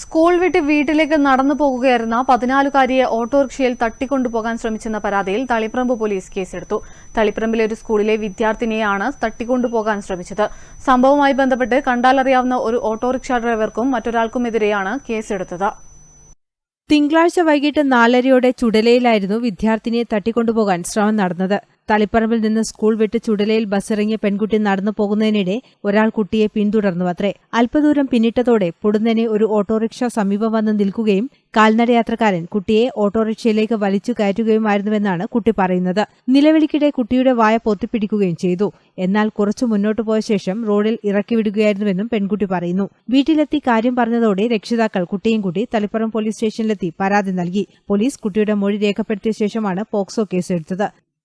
School വിട്ട് വീട്ടിലേക്ക് നടന്നു പോകുകയായിരുന്ന പതിനാലുകാരിയെ ഓട്ടോറിക്ഷയിൽ തട്ടിക്കൊണ്ടുപോകാൻ ശ്രമിച്ചെന്ന പരാതിയിൽ തളിപ്പറമ്പ് പോലീസ് കേസെടുത്തു. തളിപ്പറമ്പിലെ ഒരു സ്കൂളിലെ വിദ്യാർത്ഥിനിയെയാണ് തട്ടിക്കൊണ്ടുപോകാൻ ശ്രമിച്ചത്. സംഭവവുമായി ബന്ധപ്പെട്ട് കണ്ടാലറിയാവുന്ന ഒരു ഓട്ടോറിക്ഷ ഡ്രൈവർക്കും മറ്റൊരാൾക്കുമെതിരെയാണ് കേസെടുത്തത്. തിങ്കളാഴ്ച വൈകിട്ട് നാലരയോടെ ചുടലയിലായിരുന്നു വിദ്യാർത്ഥിനിയെ തട്ടിക്കൊണ്ടുപോകാൻ ശ്രമം നടന്നത്. തളിപ്പറമ്പിൽ നിന്ന് സ്കൂൾ വിട്ട് ചുടലയിൽ ബസ്സിറങ്ങിയ പെൺകുട്ടി നടന്നു പോകുന്നതിനിടെ ഒരാൾ കുട്ടിയെ പിന്തുടർന്നു അത്രേ. അല്പദൂരം പിന്നിട്ടതോടെ പൊടുന്നനെ ഒരു ഓട്ടോറിക്ഷ സമീപം വന്ന് നിൽക്കുകയും കാൽനടയാത്രക്കാരൻ കുട്ടിയെ ഓട്ടോറിക്ഷയിലേക്ക് വലിച്ചു കയറ്റുകയുമായിരുന്നുവെന്നാണ് കുട്ടി പറയുന്നത്. നിലവിളിക്കിടെ കുട്ടിയുടെ വായ പൊത്തിപ്പിടിക്കുകയും ചെയ്തു. എന്നാൽ കുറച്ചു മുന്നോട്ടു പോയ ശേഷം റോഡിൽ ഇറക്കിവിടുകയായിരുന്നുവെന്നും പെൺകുട്ടി പറയുന്നു. വീട്ടിലെത്തി കാര്യം പറഞ്ഞതോടെ രക്ഷിതാക്കൾ കുട്ടിയും കൂട്ടി തളിപ്പറം പോലീസ് സ്റ്റേഷനിലെത്തി പരാതി നൽകി. പോലീസ് കുട്ടിയുടെ മൊഴി രേഖപ്പെടുത്തിയ ശേഷമാണ് പോക്സോ കേസെടുത്തത്.